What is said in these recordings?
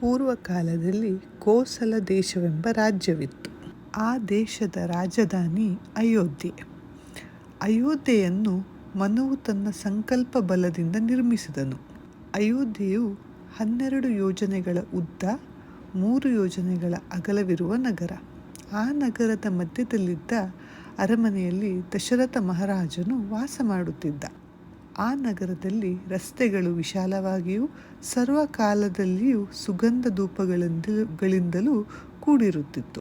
ಪೂರ್ವ ಕಾಲದಲ್ಲಿ ಕೋಸಲ ದೇಶವೆಂಬ ರಾಜ್ಯವಿತ್ತು. ಆ ದೇಶದ ರಾಜಧಾನಿ ಅಯೋಧ್ಯೆ. ಅಯೋಧ್ಯೆಯನ್ನು ಮನುವು ತನ್ನ ಸಂಕಲ್ಪ ಬಲದಿಂದ ನಿರ್ಮಿಸಿದನು. ಅಯೋಧ್ಯೆಯು ಹನ್ನೆರಡು ಯೋಜನೆಗಳ ಉದ್ದ, ಮೂರು ಯೋಜನೆಗಳ ಅಗಲವಿರುವ ನಗರ. ಆ ನಗರದ ಮಧ್ಯದಲ್ಲಿದ್ದ ಅರಮನೆಯಲ್ಲಿ ದಶರಥ ಮಹಾರಾಜನು ವಾಸ ಮಾಡುತ್ತಿದ್ದ. ಆ ನಗರದಲ್ಲಿ ರಸ್ತೆಗಳು ವಿಶಾಲವಾಗಿಯೂ ಸರ್ವಕಾಲದಲ್ಲಿಯೂ ಸುಗಂಧ ಧೂಪಗಳಿಂದಲೂ ಕೂಡಿರುತ್ತಿತ್ತು.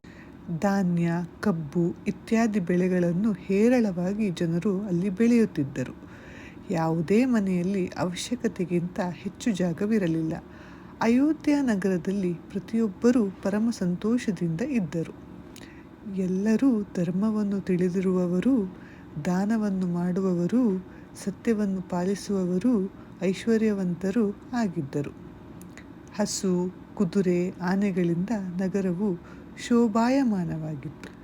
ಧಾನ್ಯ, ಕಬ್ಬು ಇತ್ಯಾದಿ ಬೆಳೆಗಳನ್ನು ಹೇರಳವಾಗಿ ಜನರು ಅಲ್ಲಿ ಬೆಳೆಯುತ್ತಿದ್ದರು. ಯಾವುದೇ ಮನೆಯಲ್ಲಿ ಅವಶ್ಯಕತೆಗಿಂತ ಹೆಚ್ಚು ಜಾಗವಿರಲಿಲ್ಲ. ಅಯೋಧ್ಯ ನಗರದಲ್ಲಿ ಪ್ರತಿಯೊಬ್ಬರೂ ಪರಮ ಸಂತೋಷದಿಂದ ಇದ್ದರು. ಎಲ್ಲರೂ ಧರ್ಮವನ್ನು ತಿಳಿದಿರುವವರು, ದಾನವನ್ನು ಮಾಡುವವರು ಸತ್ಯವನ್ನು ಪಾಲಿಸುವವರು ಐಶ್ವರ್ಯವಂತರು ಆಗಿದ್ದರು. ಹಸು, ಕುದುರೆ, ಆನೆಗಳಿಂದ ನಗರವು ಶೋಭಾಯಮಾನವಾಗಿತ್ತು.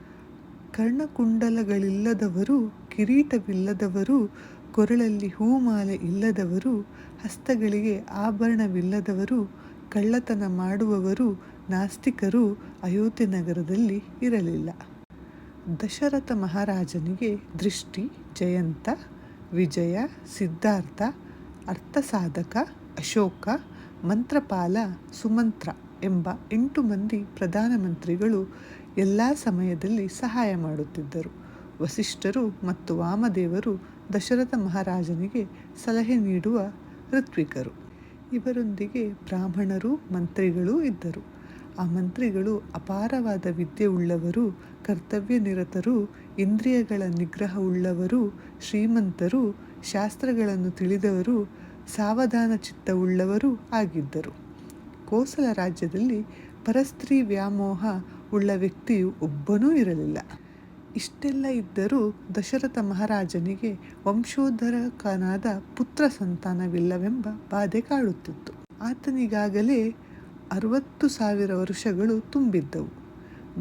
ಕರ್ಣಕುಂಡಲಗಳಿಲ್ಲದವರು, ಕಿರೀಟವಿಲ್ಲದವರು, ಕೊರಳಲ್ಲಿ ಹೂಮಾಲೆ ಇಲ್ಲದವರು, ಹಸ್ತಗಳಿಗೆ ಆಭರಣವಿಲ್ಲದವರು, ಕಳ್ಳತನ ಮಾಡುವವರು, ನಾಸ್ತಿಕರು ಅಯೋಧ್ಯೆ ನಗರದಲ್ಲಿ ಇರಲಿಲ್ಲ. ದಶರಥ ಮಹಾರಾಜನಿಗೆ ದೃಷ್ಟಿ, ಜಯಂತ ವಿಜಯ, ಸಿದ್ಧಾರ್ಥ, ಅರ್ಥಸಾಧಕ, ಅಶೋಕ, ಮಂತ್ರಪಾಲ, ಸುಮಂತ್ರ ಎಂಬ ಎಂಟು ಮಂದಿ ಪ್ರಧಾನಮಂತ್ರಿಗಳು ಎಲ್ಲ ಸಮಯದಲ್ಲಿ ಸಹಾಯ ಮಾಡುತ್ತಿದ್ದರು. ವಸಿಷ್ಠರು ಮತ್ತು ವಾಮದೇವರು ದಶರಥ ಮಹಾರಾಜನಿಗೆ ಸಲಹೆ ನೀಡುವ ಋತ್ವಿಕರು. ಇವರೊಂದಿಗೆ ಬ್ರಾಹ್ಮಣರು, ಮಂತ್ರಿಗಳೂ ಇದ್ದರು. ಆ ಮಂತ್ರಿಗಳು ಅಪಾರವಾದ ವಿದ್ಯೆ ಉಳ್ಳವರು, ಕರ್ತವ್ಯ ನಿರತರು, ಇಂದ್ರಿಯಗಳ ನಿಗ್ರಹವುಳ್ಳವರು ಶ್ರೀಮಂತರು, ಶಾಸ್ತ್ರಗಳನ್ನು ತಿಳಿದವರು, ಸಾವಧಾನ ಚಿತ್ತವುಳ್ಳವರು ಆಗಿದ್ದರು. ಕೋಸಲ ರಾಜ್ಯದಲ್ಲಿ ಪರಸ್ತ್ರೀ ವ್ಯಾಮೋಹ ಉಳ್ಳ ವ್ಯಕ್ತಿಯು ಒಬ್ಬನೂ ಇರಲಿಲ್ಲ. ಇಷ್ಟೆಲ್ಲ ಇದ್ದರೂ ದಶರಥ ಮಹಾರಾಜನಿಗೆ ವಂಶೋದ್ಧರಕನಾದ ಪುತ್ರ ಸಂತಾನವಿಲ್ಲವೆಂಬ ಬಾಧೆ ಕಾಡುತ್ತಿತ್ತು. ಆತನಿಗಾಗಲೇ ಅರವತ್ತು ಸಾವಿರ ವರ್ಷಗಳು ತುಂಬಿದ್ದವು.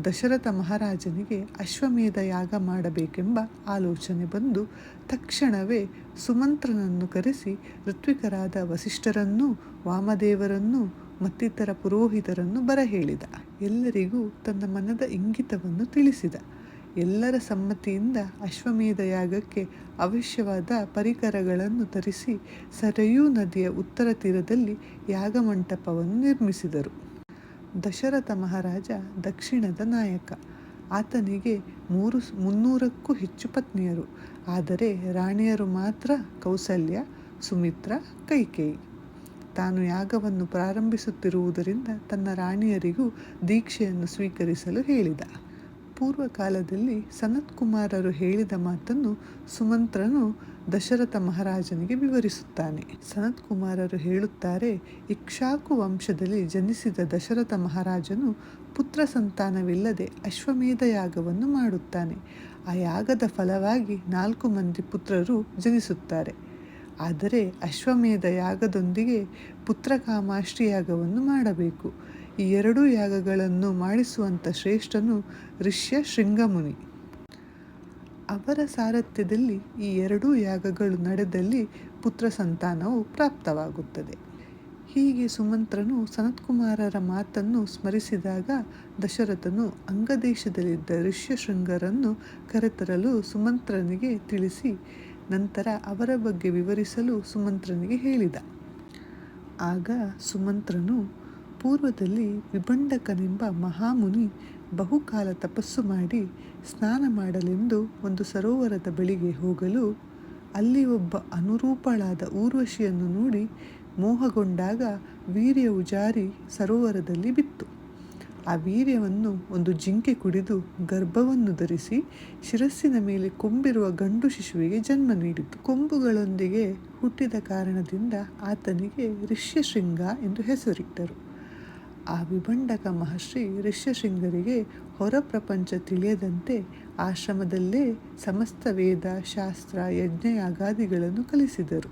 ದಶರಥ ಮಹಾರಾಜನಿಗೆ ಅಶ್ವಮೇಧ ಯಾಗ ಮಾಡಬೇಕೆಂಬ ಆಲೋಚನೆ ಬಂದು ತಕ್ಷಣವೇ ಸುಮಂತ್ರನನ್ನು ಕರೆಸಿ ಋತ್ವಿಕರಾದ ವಸಿಷ್ಠರನ್ನೂ ವಾಮದೇವರನ್ನೂ ಮತ್ತಿತರ ಪುರೋಹಿತರನ್ನು ಬರಹೇಳಿದ. ಎಲ್ಲರಿಗೂ ತನ್ನ ಮನದ ಇಂಗಿತವನ್ನು ತಿಳಿಸಿದ. ಎಲ್ಲರ ಸಮ್ಮತಿಯಿಂದ ಅಶ್ವಮೇಧ ಯಾಗಕ್ಕೆ ಅವಶ್ಯವಾದ ಪರಿಕರಗಳನ್ನು ತರಿಸಿ ಸರಯೂ ನದಿಯ ಉತ್ತರ ತೀರದಲ್ಲಿ ಯಾಗಮಂಟಪವನ್ನು ನಿರ್ಮಿಸಿದರು. ದಶರಥ ಮಹಾರಾಜ ದಕ್ಷಿಣದ ನಾಯಕ. ಆತನಿಗೆ ಮೂರು ಮುನ್ನೂರಕ್ಕೂ ಹೆಚ್ಚು ಪತ್ನಿಯರು. ಆದರೆ ರಾಣಿಯರು ಮಾತ್ರ ಕೌಸಲ್ಯ, ಸುಮಿತ್ರ, ಕೈಕೇಯಿ. ತಾನು ಯಾಗವನ್ನು ಪ್ರಾರಂಭಿಸುತ್ತಿರುವುದರಿಂದ ತನ್ನ ರಾಣಿಯರಿಗೂ ದೀಕ್ಷೆಯನ್ನು ಸ್ವೀಕರಿಸಲು ಹೇಳಿದ. ಪೂರ್ವಕಾಲದಲ್ಲಿ ಸನತ್ಕುಮಾರರು ಹೇಳಿದ ಮಾತನ್ನು ಸುಮಂತ್ರನು ದಶರಥ ಮಹಾರಾಜನಿಗೆ ವಿವರಿಸುತ್ತಾನೆ. ಸನತ್ಕುಮಾರರು ಹೇಳುತ್ತಾರೆ ಇಕ್ಷಾಕು ವಂಶದಲ್ಲಿ ಜನಿಸಿದ ದಶರಥ ಮಹಾರಾಜನು ಪುತ್ರ ಸಂತಾನವಿಲ್ಲದೆ ಅಶ್ವಮೇಧ ಯಾಗವನ್ನು ಮಾಡುತ್ತಾನೆ. ಆ ಯಾಗದ ಫಲವಾಗಿ ನಾಲ್ಕು ಮಂದಿ ಪುತ್ರರು ಜನಿಸುತ್ತಾರೆ. ಆದರೆ ಅಶ್ವಮೇಧ ಯಾಗದೊಂದಿಗೆ ಪುತ್ರಕಾಮಾಷ್ಟಿ ಯಾಗವನ್ನು ಮಾಡಬೇಕು. ಈ ಎರಡೂ ಯಾಗಗಳನ್ನು ಮಾಡಿಸುವಂಥ ಶ್ರೇಷ್ಠನು ಋಷ್ಯ ಶೃಂಗಮುನಿ. ಅವರ ಸಾರಥ್ಯದಲ್ಲಿ ಈ ಎರಡೂ ಯಾಗಗಳು ನಡೆದಲ್ಲಿ ಪುತ್ರ ಸಂತಾನವು ಪ್ರಾಪ್ತವಾಗುತ್ತದೆ. ಹೀಗೆ ಸುಮಂತ್ರನು ಸನತ್ಕುಮಾರರ ಮಾತನ್ನು ಸ್ಮರಿಸಿದಾಗ ದಶರಥನು ಅಂಗದೇಶದಲ್ಲಿದ್ದ ಋಷ್ಯಶೃಂಗರನ್ನು ಕರೆತರಲು ಸುಮಂತ್ರನಿಗೆ ತಿಳಿಸಿ, ನಂತರ ಅವರ ಬಗ್ಗೆ ವಿವರಿಸಲು ಸುಮಂತ್ರನಿಗೆ ಹೇಳಿದ. ಆಗ ಸುಮಂತ್ರನು ಪೂರ್ವದಲ್ಲಿ ವಿಭಂಡಕನೆಂಬ ಮಹಾಮುನಿ ಬಹುಕಾಲ ತಪಸ್ಸು ಮಾಡಿ ಸ್ನಾನ ಮಾಡಲೆಂದು ಒಂದು ಸರೋವರದ ಬಳಿಗೆ ಹೋಗಲು ಅಲ್ಲಿ ಒಬ್ಬ ಅನುರೂಪಳಾದ ಊರ್ವಶಿಯನ್ನು ನೋಡಿ ಮೋಹಗೊಂಡಾಗ ವೀರ್ಯ ಉಜಾರಿ ಸರೋವರದಲ್ಲಿ ಬಿತ್ತು. ಆ ವೀರ್ಯವನ್ನು ಒಂದು ಜಿಂಕೆ ಕುಡಿದು ಗರ್ಭವನ್ನು ಧರಿಸಿ ಶಿರಸ್ಸಿನ ಮೇಲೆ ಕೊಂಬಿರುವ ಗಂಡು ಶಿಶುವಿಗೆ ಜನ್ಮ ನೀಡಿತು. ಕೊಂಬುಗಳೊಂದಿಗೆ ಹುಟ್ಟಿದ ಕಾರಣದಿಂದ ಆತನಿಗೆ ಋಷ್ಯಶೃಂಗ ಎಂದು ಹೆಸರಿಟ್ಟರು. ಆ ವಿಭಂಡಕ ಮಹರ್ಷಿ ಋಷ್ಯಶೃಂಗರಿಗೆ ಹೊರ ಪ್ರಪಂಚ ತಿಳಿಯದಂತೆ ಆಶ್ರಮದಲ್ಲೇ ಸಮಸ್ತ ವೇದ, ಶಾಸ್ತ್ರ ಯಜ್ಞಯಾಗಾದಿಗಳನ್ನು ಕಲಿಸಿದರು.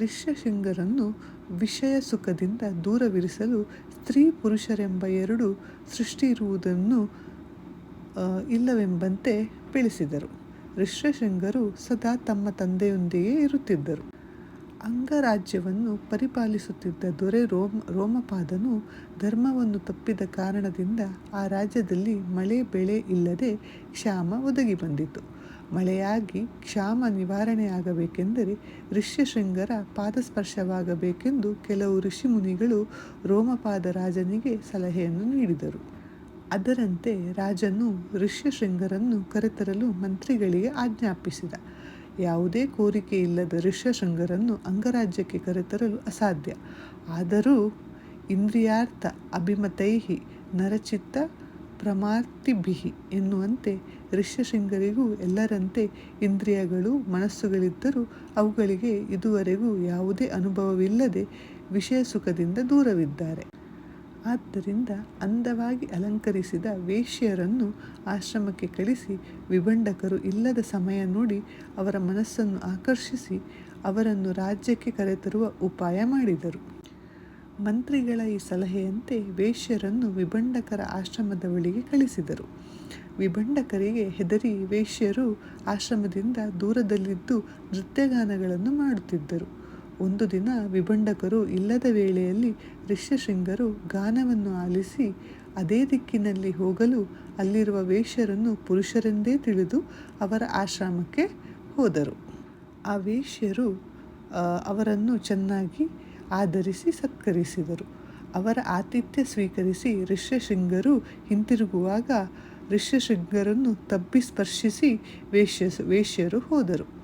ಋಷ್ಯಶೃಂಗರನ್ನು ವಿಷಯ ಸುಖದಿಂದ ದೂರವಿರಿಸಲು ಸ್ತ್ರೀ ಪುರುಷರೆಂಬ ಎರಡು ಸೃಷ್ಟಿ ಇರುವುದನ್ನು ಇಲ್ಲವೆಂಬಂತೆ ಬೆಳೆಸಿದರು ಋಷ್ಯಶೃಂಗರು ಸದಾ ತಮ್ಮ ತಂದೆಯೊಂದಿಗೆ ಇರುತ್ತಿದ್ದರು. ಅಂಗರಾಜ್ಯವನ್ನು ಪರಿಪಾಲಿಸುತ್ತಿದ್ದ ದೊರೆ ರೋಮ್, ರೋಮಪಾದನು ಧರ್ಮವನ್ನು ತಪ್ಪಿದ ಕಾರಣದಿಂದ ಆ ರಾಜ್ಯದಲ್ಲಿ ಮಳೆ, ಬೆಳೆ ಇಲ್ಲದೆ ಕ್ಷಾಮ ಒದಗಿ ಬಂದಿತು. ಮಳೆಯಾಗಿ ಕ್ಷಾಮ ನಿವಾರಣೆಯಾಗಬೇಕೆಂದರೆ ಋಷ್ಯಶೃಂಗರ ಪಾದಸ್ಪರ್ಶವಾಗಬೇಕೆಂದು ಕೆಲವು ಋಷಿಮುನಿಗಳು ರೋಮಪಾದ ರಾಜನಿಗೆ ಸಲಹೆಯನ್ನು ನೀಡಿದರು. ಅದರಂತೆ ರಾಜನು ಋಷ್ಯಶೃಂಗರನ್ನು ಕರೆತರಲು ಮಂತ್ರಿಗಳಿಗೆ ಆಜ್ಞಾಪಿಸಿದ. ಯಾವುದೇ ಕೋರಿಕೆ ಇಲ್ಲದ ಋಷ್ಯಶೃಂಗರನ್ನು ಅಂಗರಾಜ್ಯಕ್ಕೆ ಕರೆತರಲು ಅಸಾಧ್ಯ. ಆದರೂ ಇಂದ್ರಿಯಾರ್ಥ ಅಭಿಮತೈಹಿ ನರಚಿತ್ತ ಪ್ರಮಾರ್ತಿಭಿಹಿ ಎನ್ನುವಂತೆ ಋಷ್ಯಶೃಂಗರಿಗೂ ಎಲ್ಲರಂತೆ ಇಂದ್ರಿಯಗಳು ಮನಸ್ಸುಗಳಿದ್ದರೂ ಅವುಗಳಿಗೆ ಇದುವರೆಗೂ ಯಾವುದೇ ಅನುಭವವಿಲ್ಲದೆ ವಿಷಯ ಸುಖದಿಂದ ದೂರವಿದ್ದಾರೆ. ಆದ್ದರಿಂದ ಅಂದವಾಗಿ ಅಲಂಕರಿಸಿದ ವೇಶ್ಯರನ್ನು ಆಶ್ರಮಕ್ಕೆ ಕಳಿಸಿ ವಿಭಂಡಕರು ಇಲ್ಲದ ಸಮಯ ನೋಡಿ ಅವರ ಮನಸ್ಸನ್ನು ಆಕರ್ಷಿಸಿ ಅವರನ್ನು ರಾಜ್ಯಕ್ಕೆ ಕರೆತರುವ ಉಪಾಯ ಮಾಡಿದರು. ಮಂತ್ರಿಗಳ ಈ ಸಲಹೆಯಂತೆ ವೇಶ್ಯರನ್ನು ವಿಭಂಡಕರ ಆಶ್ರಮದ ಬಳಿಗೆ ಕಳಿಸಿದರು. ವಿಭಂಡಕರಿಗೆ ಹೆದರಿ ವೇಶ್ಯರು ಆಶ್ರಮದಿಂದ ದೂರದಲ್ಲಿದ್ದು ನೃತ್ಯಗಾನಗಳನ್ನು ಮಾಡುತ್ತಿದ್ದರು. ಒಂದು ದಿನ ವಿಭಂಡಕರು ಇಲ್ಲದ ವೇಳೆಯಲ್ಲಿ ಋಷ್ಯಶೃಂಗರು ಗಾನವನ್ನು ಆಲಿಸಿ ಅದೇ ದಿಕ್ಕಿನಲ್ಲಿ ಹೋಗಲು ಅಲ್ಲಿರುವ ವೇಶ್ಯರನ್ನು ಪುರುಷರೆಂದೇ ತಿಳಿದು ಅವರ ಆಶ್ರಮಕ್ಕೆ ಹೋದರು. ಆ ವೇಶ್ಯರು ಅವರನ್ನು ಚೆನ್ನಾಗಿ ಆಧರಿಸಿ ಸತ್ಕರಿಸಿದರು. ಅವರ ಆತಿಥ್ಯ ಸ್ವೀಕರಿಸಿ ಋಷ್ಯಶೃಂಗರು ಹಿಂತಿರುಗುವಾಗ ಋಷ್ಯಶೃಂಗರನ್ನು ತಬ್ಬಿ ಸ್ಪರ್ಶಿಸಿ ವೇಶ್ಯ ವೇಶ್ಯರು ಹೋದರು.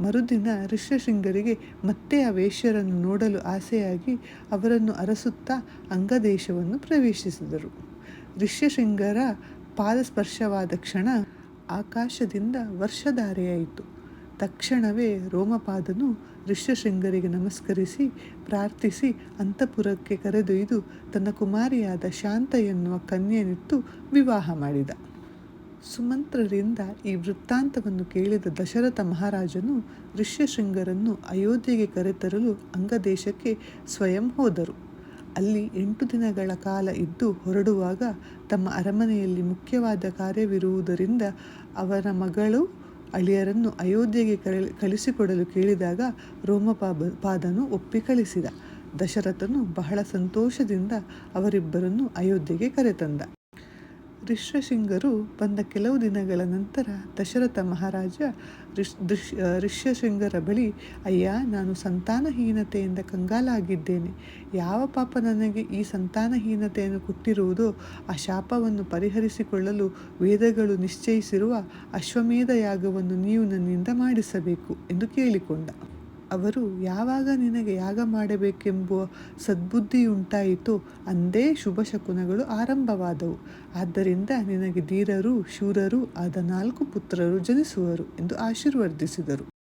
ಮರುದಿನ ಋಷ್ಯಶೃಂಗರಿಗೆ ಮತ್ತೆ ಆ ವೇಶ್ಯರನ್ನು ನೋಡಲು ಆಸೆಯಾಗಿ ಅವರನ್ನು ಅರಸುತ್ತಾ ಅಂಗದೇಶವನ್ನು ಪ್ರವೇಶಿಸಿದರು. ಋಷ್ಯಶೃಂಗರ ಪಾದಸ್ಪರ್ಶವಾದ ಕ್ಷಣ ಆಕಾಶದಿಂದ ವರ್ಷಧಾರೆಯಾಯಿತು. ತಕ್ಷಣವೇ ರೋಮಪಾದನು ಋಷ್ಯಶೃಂಗರಿಗೆ ನಮಸ್ಕರಿಸಿ, ಪ್ರಾರ್ಥಿಸಿ, ಅಂತಃಪುರಕ್ಕೆ ಕರೆದೊಯ್ದು ತನ್ನ ಕುಮಾರಿಯಾದ ಶಾಂತ ಎನ್ನುವ ಕನ್ಯೆನಿತ್ತು ವಿವಾಹ ಮಾಡಿದ. ಸುಮಂತ್ರರಿಂದ ಈ ವೃತ್ತಾಂತವನ್ನು ಕೇಳಿದ ದಶರಥ ಮಹಾರಾಜನು ಋಷ್ಯಶೃಂಗರನ್ನು ಅಯೋಧ್ಯೆಗೆ ಕರೆತರಲು ಅಂಗದೇಶಕ್ಕೆ ಸ್ವಯಂ ಹೋದರು. ಅಲ್ಲಿ ಎಂಟು ದಿನಗಳ ಕಾಲ ಇದ್ದು ಹೊರಡುವಾಗ ತಮ್ಮ ಅರಮನೆಯಲ್ಲಿ ಮುಖ್ಯವಾದ ಕಾರ್ಯವಿರುವುದರಿಂದ ಅವರ ಮಗಳು ಅಳಿಯರನ್ನು ಅಯೋಧ್ಯೆಗೆ ಕಳಿ ಕಳಿಸಿಕೊಡಲು ಕೇಳಿದಾಗ ರೋಮಪಾಬ ಪಾದನು ಒಪ್ಪಿ ಕಳಿಸಿದ. ದಶರಥನು ಬಹಳ ಸಂತೋಷದಿಂದ ಅವರಿಬ್ಬರನ್ನು ಅಯೋಧ್ಯೆಗೆ ಕರೆತಂದ. ಋಷ್ಯಶೃಂಗರು ಬಂದ ಕೆಲವು ದಿನಗಳ ನಂತರ ದಶರಥ ಮಹಾರಾಜ ಋಷ್ ಋಷ್ಯಶೃಂಗರ ಬಳಿ, ಅಯ್ಯ, ನಾನು ಸಂತಾನಹೀನತೆಯಿಂದ ಕಂಗಾಲಾಗಿದ್ದೇನೆ. ಯಾವ ಪಾಪ ನನಗೆ ಈ ಸಂತಾನಹೀನತೆಯನ್ನು ಕೊಟ್ಟಿರುವುದೋ, ಆ ಶಾಪವನ್ನು ಪರಿಹರಿಸಿಕೊಳ್ಳಲು ವೇದಗಳು ನಿಶ್ಚಯಿಸಿರುವ ಅಶ್ವಮೇಧ ಯಾಗವನ್ನು ನೀವು ನನ್ನಿಂದ ಮಾಡಿಸಬೇಕು ಎಂದು ಕೇಳಿಕೊಂಡ. ಅವರು ಯಾವಾಗ ನಿನಗೆ ಯಾಗ ಮಾಡಬೇಕೆಂಬುವ ಸದ್ಬುದ್ಧಿಯುಂಟಾಯಿತೋ ಅಂದೇ ಶುಭ ಶಕುನಗಳು ಆರಂಭವಾದವು. ಆದ್ದರಿಂದ ನಿನಗೆ ಧೀರರು, ಶೂರರು ಆದ ನಾಲ್ಕು ಪುತ್ರರು ಜನಿಸುವರು ಎಂದು ಆಶೀರ್ವದಿಸಿದರು